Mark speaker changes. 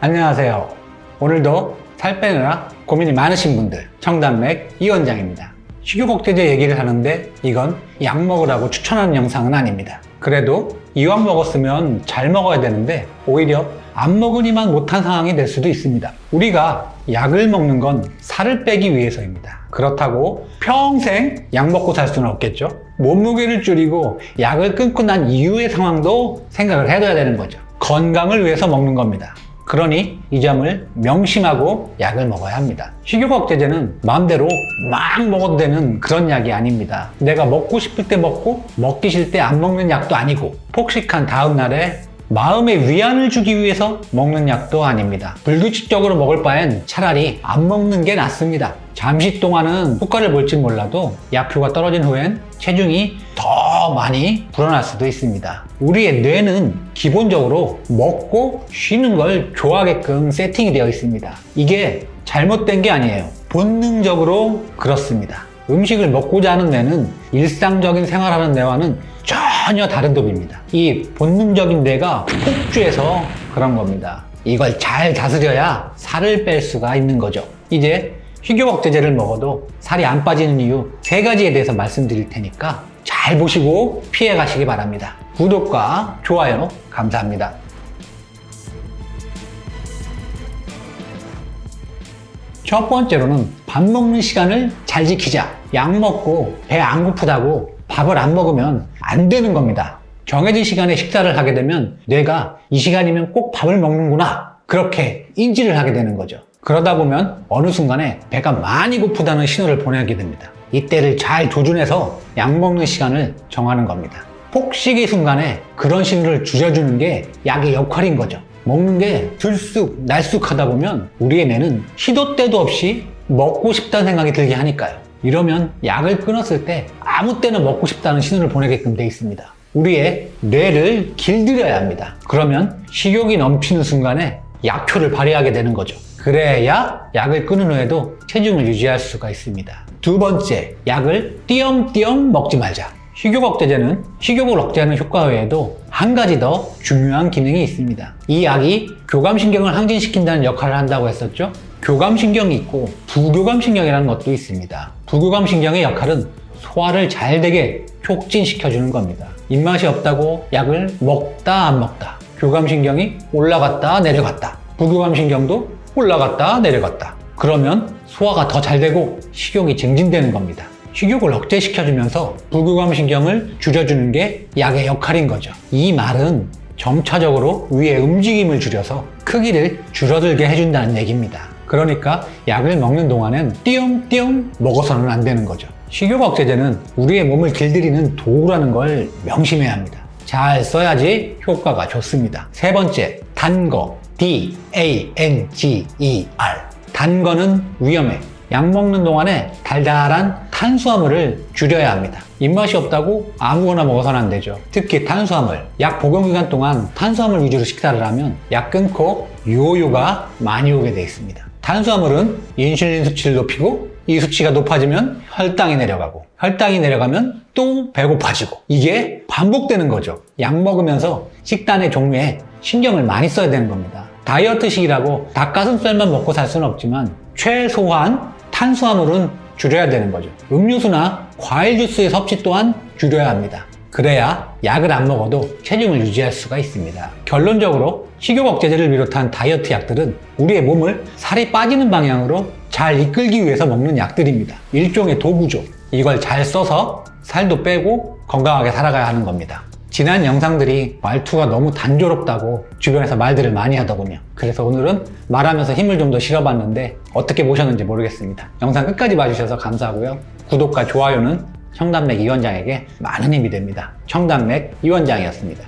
Speaker 1: 안녕하세요. 오늘도 살 빼느라 고민이 많으신 분들, 청담맥 이원장입니다. 식욕억제제 얘기를 하는데 이건 약 먹으라고 추천하는 영상은 아닙니다. 그래도 이왕 먹었으면 잘 먹어야 되는데 오히려 안 먹으니만 못한 상황이 될 수도 있습니다. 우리가 약을 먹는 건 살을 빼기 위해서입니다. 그렇다고 평생 약 먹고 살 수는 없겠죠? 몸무게를 줄이고 약을 끊고 난 이후의 상황도 생각을 해둬야 되는 거죠. 건강을 위해서 먹는 겁니다. 그러니 이 점을 명심하고 약을 먹어야 합니다. 식욕 억제제는 마음대로 막 먹어도 되는 그런 약이 아닙니다. 내가 먹고 싶을 때 먹고 먹기 싫을 때 안 먹는 약도 아니고 폭식한 다음 날에 마음의 위안을 주기 위해서 먹는 약도 아닙니다. 불규칙적으로 먹을 바엔 차라리 안 먹는 게 낫습니다. 잠시 동안은 효과를 볼지 몰라도 약효가 떨어진 후엔 체중이 더 많이 불어날 수도 있습니다. 우리의 뇌는 기본적으로 먹고 쉬는 걸 좋아하게끔 세팅이 되어 있습니다. 이게 잘못된 게 아니에요. 본능적으로 그렇습니다. 음식을 먹고자 하는 뇌는 일상적인 생활하는 뇌와는 전혀 다른 법입니다. 이 본능적인 뇌가 폭주해서 그런 겁니다. 이걸 잘 다스려야 살을 뺄 수가 있는 거죠. 이제 식욕억제제를 먹어도 살이 안 빠지는 이유 세 가지에 대해서 말씀드릴 테니까 잘 보시고 피해 가시기 바랍니다. 구독과 좋아요 감사합니다. 첫 번째로는 밥 먹는 시간을 잘 지키자. 약 먹고 배 안 고프다고 밥을 안 먹으면 안 되는 겁니다. 정해진 시간에 식사를 하게 되면 뇌가 이 시간이면 꼭 밥을 먹는구나. 그렇게 인지를 하게 되는 거죠. 그러다 보면 어느 순간에 배가 많이 고프다는 신호를 보내게 됩니다. 이때를 잘 조준해서 약 먹는 시간을 정하는 겁니다. 폭식의 순간에 그런 신호를 줄여주는 게 약의 역할인 거죠. 먹는 게 들쑥 날쑥 하다 보면 우리의 뇌는 시도 때도 없이 먹고 싶다는 생각이 들게 하니까요. 이러면 약을 끊었을 때 아무 때나 먹고 싶다는 신호를 보내게끔 돼 있습니다. 우리의 뇌를 길들여야 합니다. 그러면 식욕이 넘치는 순간에 약효를 발휘하게 되는 거죠. 그래야 약을 끊은 후에도 체중을 유지할 수가 있습니다. 두 번째, 약을 띄엄띄엄 먹지 말자. 식욕 억제제는 식욕을 억제하는 효과 외에도 한 가지 더 중요한 기능이 있습니다. 이 약이 교감신경을 항진시킨다는 역할을 한다고 했었죠? 교감신경이 있고 부교감신경이라는 것도 있습니다. 부교감신경의 역할은 소화를 잘 되게 촉진시켜주는 겁니다. 입맛이 없다고 약을 먹다 안 먹다. 교감신경이 올라갔다 내려갔다. 부교감신경도 올라갔다 내려갔다. 그러면 소화가 더 잘 되고 식욕이 증진되는 겁니다. 식욕을 억제시켜주면서 부교감 신경을 줄여주는 게 약의 역할인 거죠. 이 말은 점차적으로 위의 움직임을 줄여서 크기를 줄어들게 해준다는 얘기입니다. 그러니까 약을 먹는 동안엔 띄엄띄엄 먹어서는 안 되는 거죠. 식욕 억제제는 우리의 몸을 길들이는 도구라는 걸 명심해야 합니다. 잘 써야지 효과가 좋습니다. 세 번째, 단 거. D, A, N, G, E, R. 단 거는 위험해. 약 먹는 동안에 달달한 탄수화물을 줄여야 합니다. 입맛이 없다고 아무거나 먹어서는 안 되죠. 특히 탄수화물. 약 복용 기간 동안 탄수화물 위주로 식사를 하면 약 끊고 요요가 많이 오게 되어 있습니다. 탄수화물은 인슐린 수치를 높이고 이 수치가 높아지면 혈당이 내려가고 혈당이 내려가면 또 배고파지고 이게 반복되는 거죠. 약 먹으면서 식단의 종류에 신경을 많이 써야 되는 겁니다. 다이어트식이라고 닭가슴살만 먹고 살 수는 없지만 최소한 탄수화물은 줄여야 되는 거죠. 음료수나 과일 주스의 섭취 또한 줄여야 합니다. 그래야 약을 안 먹어도 체중을 유지할 수가 있습니다. 결론적으로 식욕 억제제를 비롯한 다이어트 약들은 우리의 몸을 살이 빠지는 방향으로 잘 이끌기 위해서 먹는 약들입니다. 일종의 도구죠. 이걸 잘 써서 살도 빼고 건강하게 살아가야 하는 겁니다. 지난 영상들이 말투가 너무 단조롭다고 주변에서 말들을 많이 하더군요. 그래서 오늘은 말하면서 힘을 좀 더 실어봤는데 어떻게 보셨는지 모르겠습니다. 영상 끝까지 봐주셔서 감사하고요. 구독과 좋아요는 청담맥 이원장에게 많은 힘이 됩니다. 청담맥 이원장이었습니다.